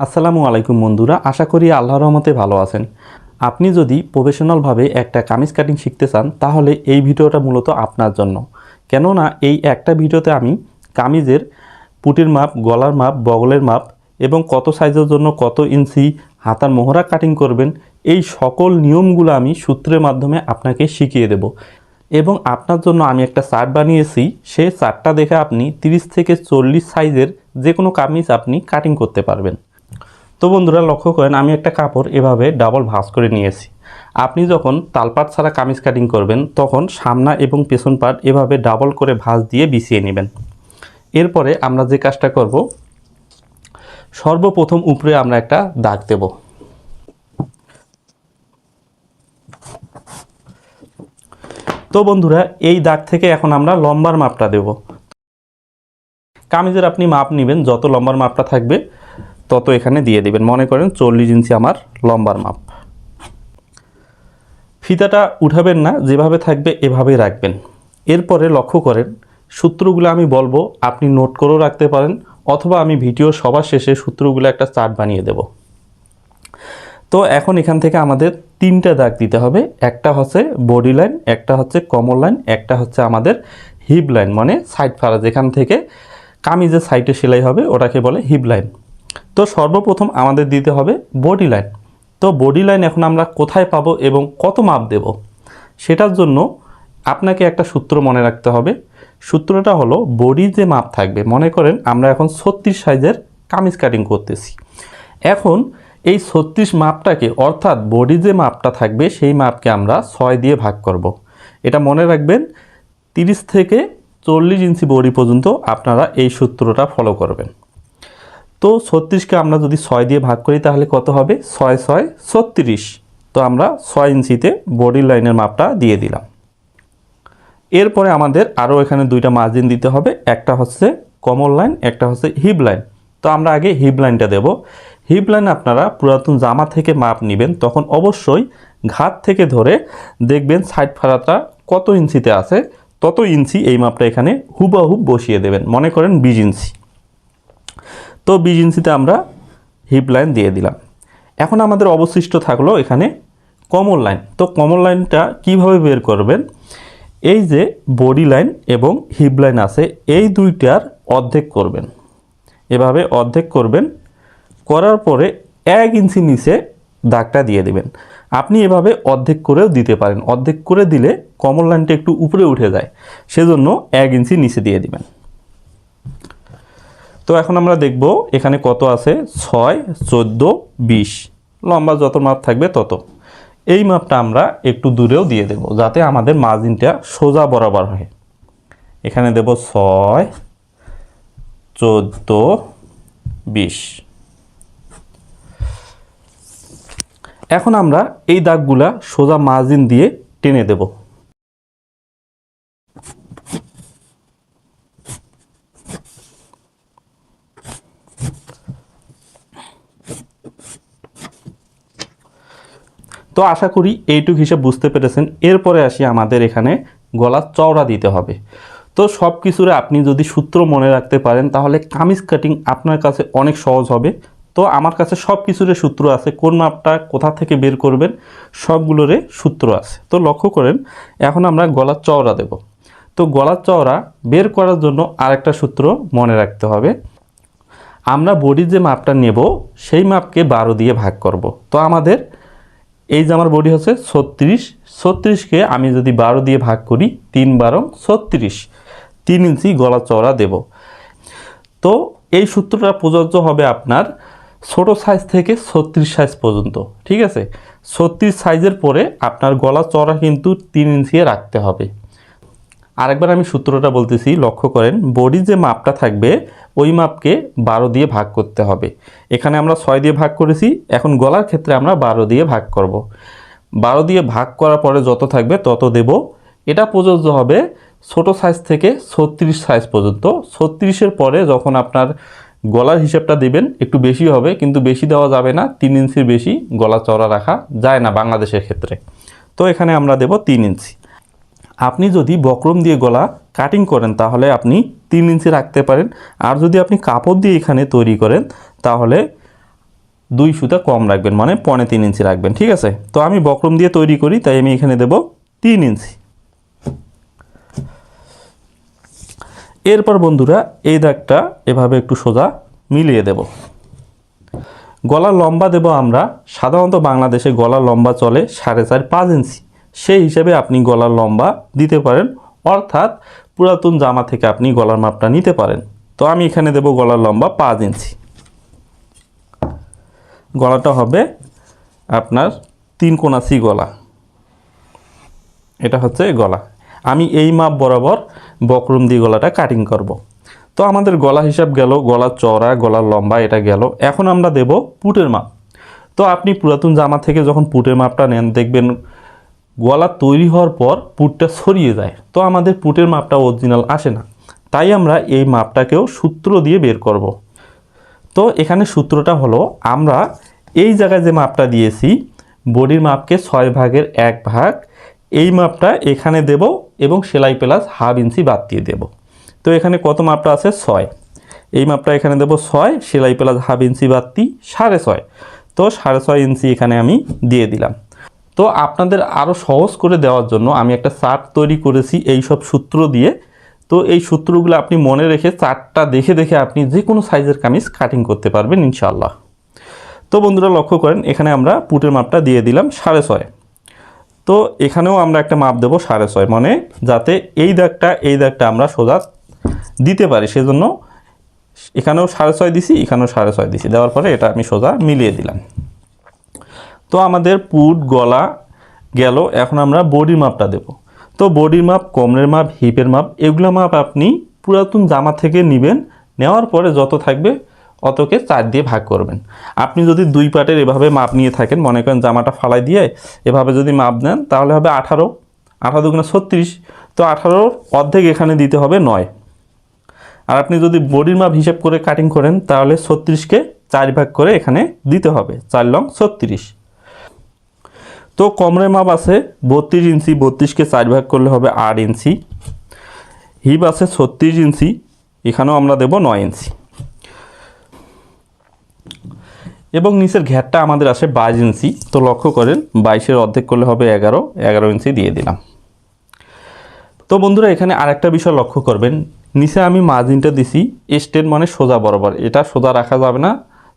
আসসালামু আলাইকুম বন্ধুরা, আশা করি আল্লাহর রহমতে ভালো আছেন। আপনি যদি প্রফেশনালভাবে একটা কামিজ কাটিং শিখতে চান, তাহলে এই ভিডিওটা মূলত আপনার জন্য। কেননা এই একটা ভিডিওতে আমি কামিজের পুটির মাপ, গলার মাপ, বগলের মাপ এবং কত সাইজের জন্য কত ইঞ্চি হাতার মোহরা কাটিং করবেন, এই সকল নিয়মগুলো আমি সূত্রের মাধ্যমে আপনাকে শিখিয়ে দেব। এবং আপনার জন্য আমি একটা চার্ট বানিয়েছি, সেই চার্টটা দেখে আপনি 30 থেকে চল্লিশ সাইজের যে কোনো কামিজ আপনি কাটিং করতে পারবেন। তো বন্ধুরা লক্ষ্য করেন, আমি একটা কাপড় এভাবে ডাবল ভাঁজ করে নিয়েছি। আপনি যখন তালপাট ছাড়া কামিজ কাটিং করবেন, তখন সামনা এবং পেছন পাট এভাবে ডাবল করে ভাঁজ দিয়ে বিছিয়ে নেবেন। এরপরে আমরা যে কাজটা করব, সর্বপ্রথম উপরে আমরা একটা দাগ দেব। তো বন্ধুরা, এই দাগ থেকে এখন আমরা লম্বার মাপটা দেব। কামিজের আপনি মাপ নেবেন, যত লম্বার মাপটা থাকবে তত এখানে দিয়ে দিবেন। মনে করেন চল্লিশ ইঞ্চি আমার লম্বার মাপ। ফিতাটা উঠাবেন না, যেভাবে থাকবে এভাবেই রাখবেন। এরপরে লক্ষ্য করেন, সূত্রগুলো আমি বলব, আপনি নোট করেও রাখতে পারেন, অথবা আমি ভিডিও সবার শেষে সূত্রগুলো একটা চার্ট বানিয়ে দেব। তো এখন এখান থেকে আমাদের তিনটা দাগ দিতে হবে, একটা হচ্ছে বডি লাইন, একটা হচ্ছে কমর লাইন, একটা হচ্ছে আমাদের হিপ লাইন মানে সাইড ফাড়া যেখান থেকে কামিজের সাইডে সেলাই হবে, ওটাকে বলে হিপ লাইন। তো সর্বপ্রথম আমাদের দিতে হবে বডি লাইন তো বডি লাইন এখন আমরা কোথায় পাবো এবং কত মাপ দেব? সেটার জন্য আপনাকে একটা সূত্র মনে রাখতে হবে। সূত্রটা হলো বডি যে মাপ থাকবে। মনে করেন আমরা এখন ছত্রিশ সাইজের কামিজ কাটিং করতেছি। এখন এই ছত্রিশ মাপটাকে, অর্থাৎ বডি যে মাপটা থাকবে, সেই মাপকে আমরা ছয় দিয়ে ভাগ করব। এটা মনে রাখবেন, তিরিশ থেকে চল্লিশ ইঞ্চি বডি পর্যন্ত আপনারা এই সূত্রটা ফলো করবেন। তো ছত্রিশকে আমরা যদি ছয় দিয়ে ভাগ করি, তাহলে কত হবে? ছয় ছয়, ছত্রিশ। তো আমরা ছয় ইঞ্চিতে বডি লাইনের মাপটা দিয়ে দিলাম। এরপরে আমাদের আরও এখানে দুইটা মার্জিন দিতে হবে। একটা হচ্ছে কমর লাইন একটা হচ্ছে হিপ লাইন তো আমরা আগে হিপ লাইনটা দেব। হিপ লাইন আপনারা পুরাতন জামা থেকে মাপ নেবেন, তখন অবশ্যই ঘাট থেকে ধরে দেখবেন সাইড ফাড়াটা কত ইঞ্চিতে আছে, তত ইঞ্চি এই মাপটা এখানে হুবাহুব বসিয়ে দেবেন। মনে করেন বিশ ইঞ্চি। তো বিশ ইঞ্চিতে আমরা হিপ লাইন দিয়ে দিলাম। এখন আমাদের অবশিষ্ট থাকল এখানে কমর লাইন তো কমর লাইনটা কীভাবে বের করবেন? এই যে বডি লাইন এবং হিপ লাইন আছে, এই দুইটার অর্ধেক করবেন। এভাবে অর্ধেক করবেন, করার পরে এক ইঞ্চি নিচে দাগটা দিয়ে দেবেন। আপনি এভাবে অর্ধেক করেও দিতে পারেন। অর্ধেক করে দিলে কমর লাইনটা একটু উপরে উঠে যায়। সেজন্য এক ইঞ্চি নিচে দিয়ে দিবেন। তো এখন আমরা দেখব এখানে কত আছে? ছয়, চোদ্দ, বিশ। লম্বা যত মাপ থাকবে তত। এই মাপটা আমরা একটু দূরেও দিয়ে দেব, যাতে আমাদের মার্জিনটা সোজা বরাবর হয়। এখানে দেব ছয়, চোদ্দ, বিশ। এখন আমরা এই দাগগুলা সোজা মার্জিন দিয়ে টেনে দেব। তো আশা করি এইটুক হিসেব বুঝতে পেরেছেন। এরপরে আসি আমাদের এখানে গলা চওড়া দিতে হবে। তো সব কিছুরে আপনি যদি সূত্র মনে রাখতে পারেন, তাহলে কামিজ কাটিং আপনার কাছে অনেক সহজ হবে। তো আমার কাছে সব কিছুরে সূত্র আছে, কোন মাপটা, কোথা থেকে বের করবেন, সবগুলোরে সূত্র আছে। তো লক্ষ্য করেন, এখন আমরা গলার চওড়া দেব। তো গলার চওড়া বের করার জন্য আরেকটা সূত্র মনে রাখতে হবে। আমরা বডির যে মাপটা নেব, সেই মাপকে বারো দিয়ে ভাগ করব। তো আমাদের এই যে আমার বডি হচ্ছে ছত্রিশ ছত্রিশকে আমি যদি বারো দিয়ে ভাগ করি, তিন বারো ছত্রিশ, তিন ইঞ্চি গলা চওড়া দেব। তো এই সূত্রটা প্রযোজ্য হবে আপনার ছোট সাইজ থেকে ছত্রিশ সাইজ পর্যন্ত, ঠিক আছে? ছত্রিশ সাইজের পরে আপনার গলা চড়া কিন্তু তিন ইঞ্চি রাখতে হবে। আরেকবার আমি সূত্রটা বলতেছি, লক্ষ্য করেন বডি যে মাপটা থাকবে, ওই মাপকে বারো দিয়ে ভাগ করতে হবে। এখানে আমরা ছয় দিয়ে ভাগ করেছি, এখন গলার ক্ষেত্রে আমরা বারো দিয়ে ভাগ করব। বারো দিয়ে ভাগ করার পরে যত থাকবে তত দেব। এটা প্রযোজ্য হবে ছোট সাইজ থেকে ছত্রিশ সাইজ পর্যন্ত। ছত্রিশের পরে যখন আপনার গলার হিসাবটা দেবেন, একটু বেশি হবে, কিন্তু বেশি দেওয়া যাবে না, তিন ইঞ্চির বেশি গলা চড়া রাখা যায় না বাংলাদেশের ক্ষেত্রে। তো এখানে আমরা দেব তিন ইঞ্চি। আপনি যদি বক্রম দিয়ে গলা কাটিং করেন, তাহলে আপনি তিন ইঞ্চি রাখতে পারেন। আর যদি আপনি কাপড় দিয়ে এখানে তৈরি করেন, তাহলে দুই সুতা কম রাখবেন মানে পনে তিন ইঞ্চি রাখবেন, ঠিক আছে? তো আমি বক্রম দিয়ে তৈরি করি, তাই আমি এখানে দেব তিন ইঞ্চি। এরপর বন্ধুরা, এই দাগটা এভাবে একটু সোজা মিলিয়ে দেব। গলা লম্বা দেব আমরা, সাধারণত বাংলাদেশে গলা লম্বা চলে সাড়ে চার পাঁচ ইঞ্চি। সেই হিসেবে আপনি গলার লম্বা দিতে পারেন, অর্থাৎ পুরাতন জামা থেকে আপনি গলার মাপটা নিতে পারেন। তো আমি এখানে দেব গলার লম্বা পাঁচ ইঞ্চি। গলাটা হবে আপনার তিন কোনাসি গলা। এটা হচ্ছে গলা। আমি এই মাপ বরাবর বকরুম দিয়ে গলাটা কাটিং করব। তো আমাদের গলা হিসাব গেল গলার চওড়া, গলার লম্বা, এটা গেল। এখন আমরা দেব পুটের মাপ। তো আপনি পুরাতন জামা থেকে যখন পুটের মাপটা নেন, দেখবেন গলা তৈরি হওয়ার পর পুটটা ছড়িয়ে যায়। তো আমাদের পুটের মাপটা অরিজিনাল আসে না। তাই আমরা এই মাপটাকেও সূত্র দিয়ে বের করব। তো এখানে সূত্রটা হলো, আমরা এই জায়গায় যে মাপটা দিয়েছি, বডির মাপকে ছয় ভাগের এক ভাগ, এই মাপটা এখানে দেব এবং সেলাই প্লাস হাফ ইঞ্চি বাদ দিয়ে দেব। তো এখানে কত মাপটা আছে? ছয়। এই মাপটা এখানে দেব ছয়, সেলাই প্লাস হাফ ইঞ্চি বাদটি সাড়ে ছয়। তো সাড়ে ছয় ইঞ্চি এখানে আমি দিয়ে দিলাম। তো আপনাদের আরও সহজ করে দেওয়ার জন্য আমি একটা চার্ট তৈরি করেছি এই সব সূত্র দিয়ে। তো এই সূত্রগুলো আপনি মনে রেখে চার্টটা দেখে দেখে আপনি যে কোনো সাইজের কামিজ কাটিং করতে পারবেন ইনশাল্লাহ তো বন্ধুরা লক্ষ্য করেন, এখানে আমরা পুটের মাপটা দিয়ে দিলাম সাড়ে ছয়। তো এখানেও আমরা একটা মাপ দেবো সাড়ে ছয় মানে যাতে এই দাগটা এই দাগটা আমরা সোজা দিতে পারি। সেজন্য এখানেও সাড়ে ছয় দিছি, এখানেও সাড়ে ছয় দিছি। দেওয়ার পরে এটা আমি সোজা মিলিয়ে দিলাম। তো আমাদের পুট গলা গেল, এখন আমরা বডির মাপটা দেব। তো বডির মাপ কোমরের মাপ হিপের মাপ এগুলো মাপ আপনি পুরাতন জামা থেকে নেবেন, নেওয়ার পরে যত থাকবে অতকে চার দিয়ে ভাগ করবেন। আপনি যদি দুই পাটের এভাবে মাপ নিয়ে থাকেন, মনে করেন জামাটা ফালাই দিয়ে এভাবে যদি মাপ নেন, তাহলে হবে আঠারো আঠারো দুগুণে ছত্রিশ, তো আঠারোর অর্ধেক এখানে দিতে হবে নয়। আর আপনি যদি বডির মাপ হিসাব করে কাটিং করেন, তাহলে ছত্রিশকে চার ভাগ করে এখানে দিতে হবে, চার লং ছত্রিশ। তো কমরের মাপ আছে বত্রিশ ইঞ্চি, বত্রিশকে চার ভাগ করলে হবে আট ইঞ্চি। হিপ আছে ছত্রিশ ইঞ্চি, এখানেও আমরা দেব নয় ইঞ্চি। এবং নিচের ঘ্যাটটা আমাদের আসে বাইশ ইঞ্চি, তো লক্ষ্য করেন বাইশের অর্ধেক করলে হবে এগারো এগারো ইঞ্চি দিয়ে দিলাম। তো বন্ধুরা, এখানে আরেকটা বিষয় লক্ষ্য করবেন। নিচে আমি মার্জিনটা দিছি স্টেন মানে সোজা বরাবর। এটা সোজা রাখা যাবে না,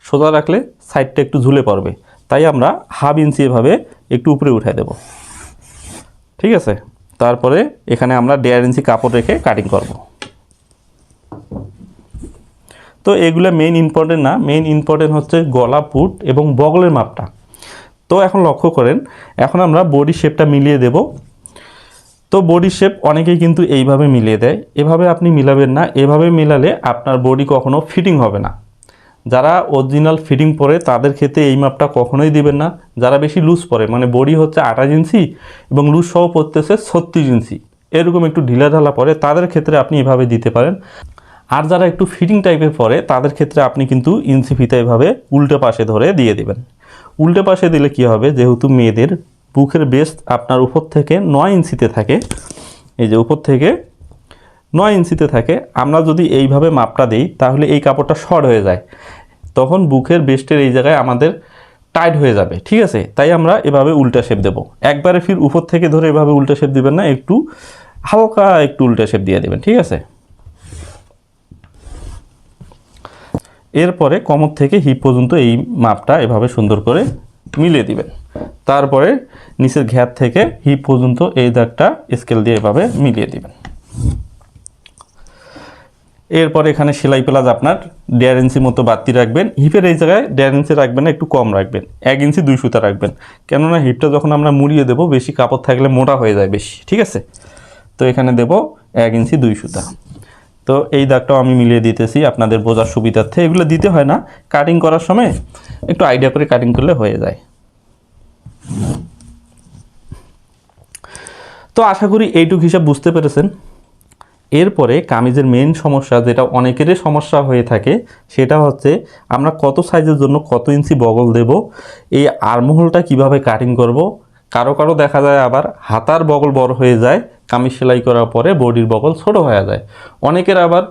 সোজা রাখলে সাইডটা একটু ঝুলে পড়বে। তাই আমরা হাফ ইঞ্চি এভাবে একটু উপরে উঠাই দেব। ঠিক আছে? তারপরে এখানে আমরা দেড় ইঞ্চি কাপড় রেখে কাটিং করব। তো এগুলো মেইন ইম্পর্টেন্ট না মেইন ইম্পর্টেন্ট হচ্ছে গলা, পুট এবং বগলের মাপটা। তো এখন লক্ষ্য করেন, এখন আমরা বডি শেপটা মিলিয়ে দেব। তো বডি শেপ অনেকেই কিন্তু এইভাবে মিলিয়ে দেয়। এভাবে আপনি মিলাবেন না, এভাবে মিলালে আপনার বডি কখনো ফিটিং হবে না। যারা অরিজিনাল ফিটিং পরে, তাদের ক্ষেত্রে এই মাপটা কখনোই দিবেন না। যারা বেশি লুজ পরে মানে বডি হচ্ছে আঠাশ ইঞ্চি এবং লুজ সহ পড়তেছে ছত্রিশ ইঞ্চি। এরকম একটু ঢিলা ঢালা পরে, তাদের ক্ষেত্রে আপনি এভাবে দিতে পারেন। আর যারা একটু ফিটিং টাইপের পরে, তাদের ক্ষেত্রে আপনি কিন্তু ইঞ্চি ফিতা এভাবে উল্টে পাশে ধরে দিয়ে দেবেন। উল্টে পাশে দিলে কি হবে? যেহেতু মেয়েদের বুকের বেস্ট আপনার উপর থেকে নয় ইঞ্চিতে থাকে, এই যে উপর থেকে নয় ইঞ্চিতে থাকে, আমরা যদি এইভাবে মাপটা দিই, তাহলে এই কাপড়টা শর্ট হয়ে যায়। তখন বুকের বেস্টের এই জায়গায় আমাদের টাইট হয়ে যাবে, ঠিক আছে? তাই আমরা এভাবে উল্টা শেপ দেব। একবারে ফির উপর থেকে ধরে এভাবে উল্টা শেপ দিবেন না, একটু হালকা একটু উল্টা শেপ দিয়ে দেবেন, ঠিক আছে? এরপরে কমর থেকে হিপ পর্যন্ত এই মাপটা এভাবে সুন্দর করে মিলিয়ে দিবেন। তারপরে নিচের ঘ্যাত থেকে হিপ পর্যন্ত এই দাগটা স্কেল দিয়ে এভাবে মিলিয়ে দিবেন। এরপর এখানে সেলাই প্লাস আপনার দেড় ইঞ্চি মতো বাড়তি রাখবেন। হিপের এই জায়গায় দেড় ইঞ্চি রাখবেন, একটু কম রাখবেন। এক ইঞ্চি দুই সুতা রাখবেন। কেননা হিপটা যখন আমরা মুড়িয়ে দেবো, বেশি কাপড় থাকলে মোটা হয়ে যায় বেশি, ঠিক আছে? তো এখানে দেব এক ইঞ্চি দুই সুতা। তো এই দাগটাও আমি মিলিয়ে দিতেছি আপনাদের বোঝার সুবিধার্থে। এগুলো দিতে হয় না কাটিং করার সময় একটু আইডিয়া করে কাটিং করলে হয়ে যায়। তো আশা করি এইটুক হিসাব বুঝতে পেরেছেন। এরপরে কামিজের মেন সমস্যা, যেটা অনেকেরই সমস্যা হয়ে থাকে, সেটা হচ্ছে আমরা কত সাইজের জন্য কত ইঞ্চি বগল দেব, এই আর্মহোলটা কীভাবে কাটিং করব, কারও কারও দেখা যায় আবার হাতার বগল বড় হয়ে যায়, কামিজ সেলাই করার পরে বডির বগল ছোট হয়ে যায়। অনেকের আবার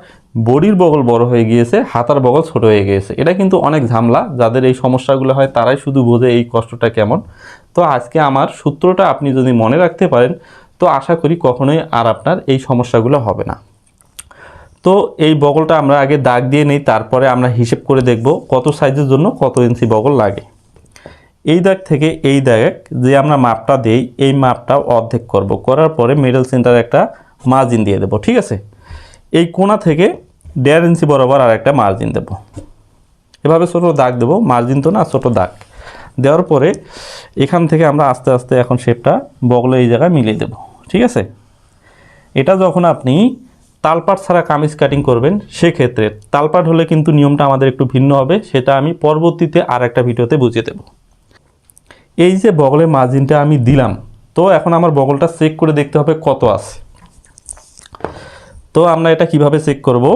বডির বগল বড় হয়ে গিয়েছে, হাতার বগল ছোট হয়ে গিয়েছে। এটা কিন্তু অনেক ঝামলা, যাদের এই সমস্যাগুলো হয় তারাই শুধু বোঝে এই কষ্টটা কেমন। তো আজকে আমার সূত্রটা আপনি যদি মনে রাখতে পারেন তো আশা করি কখনোই আর আপনার এই সমস্যাগুলো হবে না। তো এই বগলটা আমরা আগে দাগ দিয়ে নেই, তারপরে আমরা হিসেব করে দেখব কত সাইজের জন্য কত ইঞ্চি বগল লাগে। এই দাগ থেকে এই দাগ যে আমরা মাপটা দেই, এই মাপটা অর্ধেক করব। করার পরে মিডল সেন্টারে একটা মার্জিন দিয়ে দেবো, ঠিক আছে? এই কোণা থেকে দেড় ইঞ্চি বরাবর আর একটা মার্জিন দেবো। এভাবে ছোটো দাগ দেবো মার্জিন তো না, ছোটো দাগ। দেওয়ার পরে এখান থেকে আমরা আস্তে আস্তে এখন শেপটা বগলে এই জায়গায় মিলিয়ে দেবো। ঠিক আছে? এটা যখন আপনি তালপাট ছাড়া কামিজ কাটিং করবেন, সেক্ষেত্রে তালপাট হলে কিন্তু নিয়মটা আমাদের একটু ভিন্ন হবে, সেটা আমি পরবর্তীতে আর একটা ভিডিওতে বুঝিয়ে দেবো। এই যে বগলের মার্জিনটা আমি দিলাম, তো এখন আমার বগলটা চেক করে দেখতে হবে কত আছে। তো আমরা এটা কীভাবে চেক করব?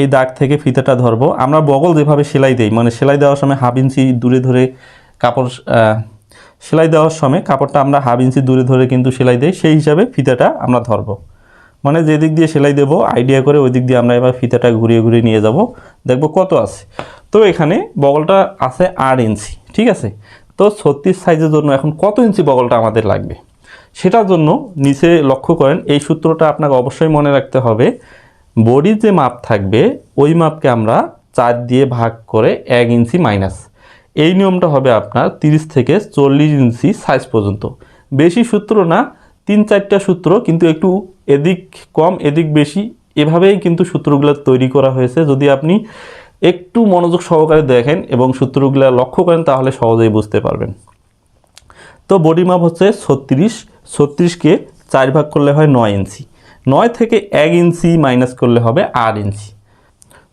এই দাগ থেকে ফিতাটা ধরবো। আমরা বগল যেভাবে সেলাই দেই মানে সেলাই দেওয়ার সময় হাফ ইঞ্চি দূরে ধরে কাপড় সেলাই দেওয়ার সময় কাপড়টা আমরা হাফ ইঞ্চি দূরে ধরে কিন্তু সেলাই দেই, সেই হিসাবে ফিতাটা আমরা ধরবো। মানে যেদিক দিয়ে সেলাই দেবো আইডিয়া করে ওই দিক দিয়ে আমরা এবার ফিতাটা ঘুরিয়ে ঘুরিয়ে নিয়ে যাব। দেখব কত আছে। তো এখানে বগলটা আছে আট ইঞ্চি, ঠিক আছে? তো ছত্রিশ সাইজের জন্য এখন কত ইঞ্চি বগলটা আমাদের লাগবে? সেটার জন্য নিচে লক্ষ্য করেন, এই সূত্রটা আপনাকে অবশ্যই মনে রাখতে হবে। বডির যে মাপ থাকবে, ওই মাপকে আমরা চার দিয়ে ভাগ করে এক ইঞ্চি মাইনাস। এই নিয়মটা হবে আপনার তিরিশ থেকে চল্লিশ ইঞ্চি সাইজ পর্যন্ত। বেশি সূত্র না, তিন চারটা সূত্র, কিন্তু একটু এদিক কম, এদিক বেশি, এভাবেই কিন্তু সূত্রগুলো তৈরি করা হয়েছে। যদি আপনি একটু মনোযোগ সহকারে দেখেন এবং সূত্রগুলো লক্ষ্য করেন, তাহলে সহজেই বুঝতে পারবেন। তো বডি মাপ হচ্ছে ছত্রিশ ছত্রিশকে চার ভাগ করলে হয় নয় ইঞ্চি। নয় থেকে এক ইঞ্চি মাইনাস করলে হবে আট ইঞ্চি।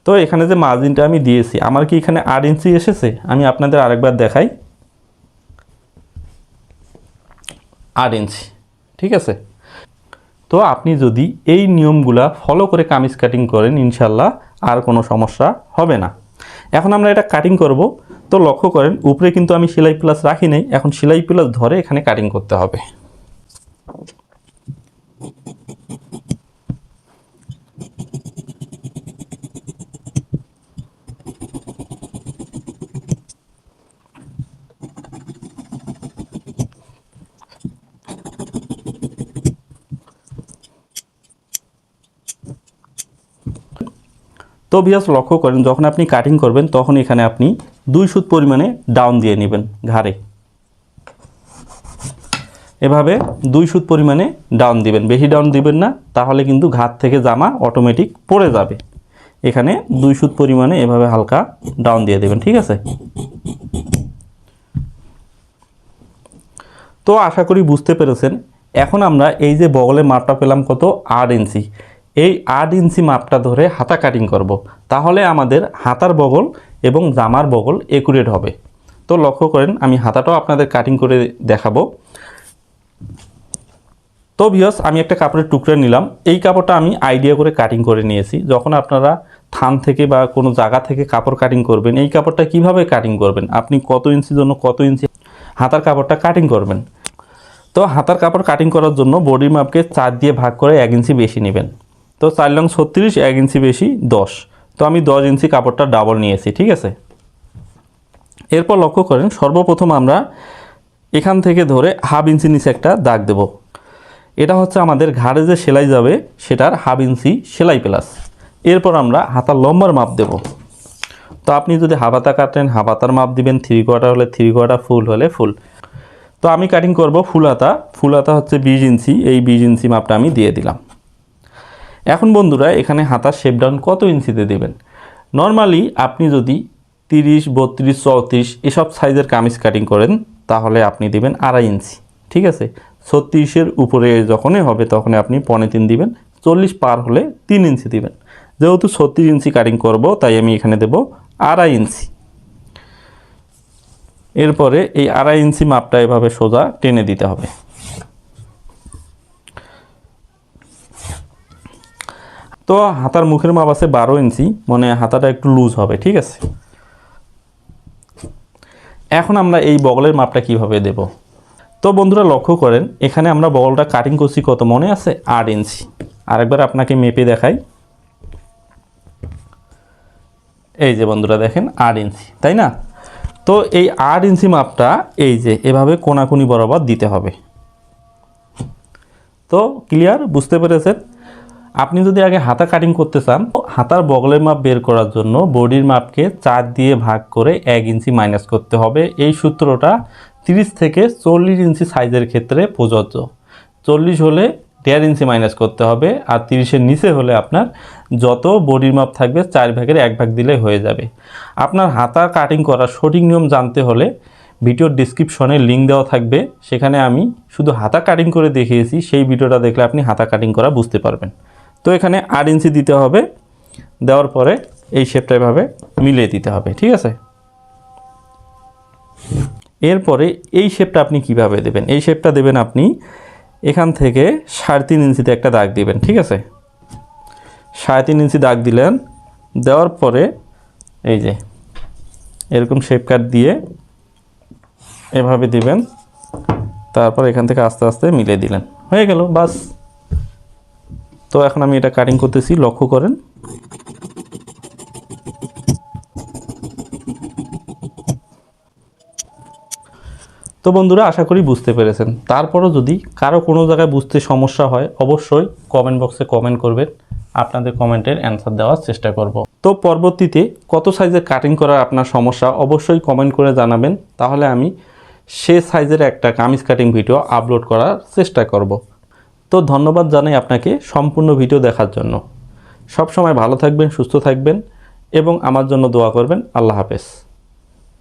তো এখানে যে মার্জিনটা আমি দিয়েছি, আমার কি এখানে আট ইঞ্চি এসেছে? আমি আপনাদের আরেকবার দেখাই। আট ইঞ্চি ঠিক আছে? তো আপনি যদি এই নিয়মগুলা ফলো করে কামিজ কাটিং করেন ইনশাল্লাহ আর কোনো সমস্যা হবে না। এখন আমরা এটা কাটিং করব। তো লক্ষ্য করেন, উপরে কিন্তু আমি সেলাই প্লাস রাখি নাই। এখন সেলাই প্লাস ধরে এখানে কাটিং করতে হবে। তো বিয়াস লক্ষ্য করেন, যখন আপনি কাটিং করবেন, তখন এখানে আপনি দুই সুত পরিমাণে ডাউন দিয়ে নেবেন ঘাড়ে। এভাবে দুই সুত পরিমাণে ডাউন দিবেন। বেশি ডাউন দিবেন না, তাহলে কিন্তু ঘাত থেকে জামা অটোমেটিক পড়ে যাবে। এখানে দুই সুত পরিমাণে এভাবে হালকা ডাউন দিয়ে দেবেন, ঠিক আছে? তো আশা করি বুঝতে পেরেছেন। এখন আমরা এই যে বগলের মাপটা পেলাম কত? আট ইঞ্চি। এই আট ইঞ্চি মাপটা ধরে হাতা কাটিং করব। তাহলে আমাদের হাতার বগল এবং জামার বগল একুরেট হবে। তো লক্ষ্য করেন, আমি হাতাটাও আপনাদের কাটিং করে দেখাবো। তো ভিয়স আমি একটা কাপড়ের টুকরা নিলাম। এই কাপড়টা আমি আইডিয়া করে কাটিং করে নিয়েছি। যখন আপনারা থান থেকে বা কোনো জায়গা থেকে কাপড় কাটিং করবেন, এই কাপড়টা কীভাবে কাটিং করবেন? আপনি কত ইঞ্চির জন্য কত ইঞ্চি হাতার কাপড়টা কাটিং করবেন? তো হাতার কাপড় কাটিং করার জন্য বডির মাপকে চার দিয়ে ভাগ করে এক ইঞ্চি বেশি নেবেন। তো চার লং ছত্রিশ, এক ইঞ্চি বেশি, দশ। তো আমি দশ ইঞ্চি কাপড়টা ডাবল নিয়েছি, ঠিক আছে? এরপর লক্ষ্য করেন, সর্বপ্রথম আমরা এখান থেকে ধরে হাফ ইঞ্চি নিচে একটা দাগ দেব। এটা হচ্ছে আমাদের ঘাড়ে যে সেলাই যাবে, সেটার হাফ ইঞ্চি সেলাই প্লাস। এরপর আমরা হাতার লম্বার মাপ দেব। তো আপনি যদি হাবাতা কাটেন হাবাতার মাপ দিবেন থ্রি কোয়ার্টার হলে থ্রি কোয়ার্টার ফুল হলে ফুল তো আমি কাটিং করব ফুল হাতা ফুল হাতা হচ্ছে বিশ ইঞ্চি, এই বিশ ইঞ্চি মাপটা আমি দিয়ে দিলাম। এখন বন্ধুরা, এখানে হাতার শেপ ডাউন কত ইঞ্চিতে দেবেন? নর্মালি আপনি যদি তিরিশ, বত্রিশ, চৌত্রিশ এসব সাইজের কামিজ কাটিং করেন, তাহলে আপনি দিবেন আড়াই ইঞ্চি, ঠিক আছে? ছত্রিশের উপরে যখনই হবে তখন আপনি পনে তিন দিবেন, চল্লিশ পার হলে তিন ইঞ্চি দিবেন। যেহেতু ছত্রিশ ইঞ্চি কাটিং করব, তাই আমি এখানে দেব আড়াই ইঞ্চি। এরপরে এই আড়াই ইঞ্চি মাপটা এভাবে সোজা টেনে দিতে হবে। তো হাতার মুখের মাপ আছে বারো ইঞ্চি মানে হাতাটা একটু লুজ হবে, ঠিক আছে? এখন আমরা এই বগলের মাপটা কীভাবে দেব? তো বন্ধুরা লক্ষ্য করেন, এখানে আমরা বলটা কাটিং করছি কত? মনে আছে আট ইঞ্চি। আরেকবার আপনাকে মেপে দেখাই। এই যে বন্ধুরা দেখেন, আট ইঞ্চি, তাই না? তো এই আট ইঞ্চি মাপটা এই যে, এভাবে কোনাকুনি বরাবর দিতে হবে। তো ক্লিয়ার বুঝতে পেরেছেন? আপনি যদি আগে হাতা কাটিং করতে চান হাতার বগলের মাপ বের করার জন্য বডির মাপকে চার দিয়ে ভাগ করে এক ইঞ্চি মাইনাস করতে হবে। এই সূত্রটা তিরিশ থেকে চল্লিশ ইঞ্চি সাইজের ক্ষেত্রে প্রযোজ্য। চল্লিশ হলে দেড় ইঞ্চি মাইনাস করতে হবে আর তিরিশের নিচে হলে আপনার যত বডির মাপ থাকবে চার ভাগের এক ভাগ দিলে হয়ে যাবে। আপনার হাতা কাটিং করার সঠিক নিয়ম জানতে হলে ভিডিওর ডিসক্রিপশনে লিঙ্ক দেওয়া থাকবে। সেখানে আমি শুধু হাতা কাটিং করে দেখিয়েছি, সেই ভিডিওটা দেখলে আপনি হাতা কাটিং করা বুঝতে পারবেন। তো এখানে আট ইঞ্চি দিতে হবে। দেওয়ার পরে এই শেপটা এভাবে মিলিয়ে দিতে হবে, ঠিক আছে? এরপরে এই শেপটা আপনি কীভাবে দেবেন? এই শেপটা দেবেন আপনি এখান থেকে সাড়ে তিন ইঞ্চিতে একটা দাগ দিবেন, ঠিক আছে? সাড়ে তিন ইঞ্চি দাগ দিলেন, দেওয়ার পরে এই যে এরকম শেপ কাট দিয়ে এভাবে দিবেন, তারপর এখান থেকে আস্তে আস্তে মিলিয়ে দিলেন। হয়ে গেল, বাস। তো এখন আমি এটা কাটিং করতেছি, লক্ষ্য করেন। তো বন্ধুরা, আশা করি বুঝতে পেরেছেন। তারপরও যদি কারও কোনো জায়গায় বুঝতে সমস্যা হয়, অবশ্যই কমেন্ট বক্সে কমেন্ট করবেন। আপনাদের কমেন্টের অ্যান্সার দেওয়ার চেষ্টা করব। তো পরবর্তীতে কত সাইজের কাটিং করার আপনার সমস্যা, অবশ্যই কমেন্ট করে জানাবেন। তাহলে আমি সে সাইজের একটা কামিজ কাটিং ভিডিও আপলোড করার চেষ্টা করব। তো ধন্যবাদ জানাই আপনাকে সম্পূর্ণ ভিডিও দেখার জন্য। সব সময় ভালো থাকবেন, সুস্থ থাকবেন এবং আমার জন্য দোয়া করবেন। আল্লাহ হাফেজ।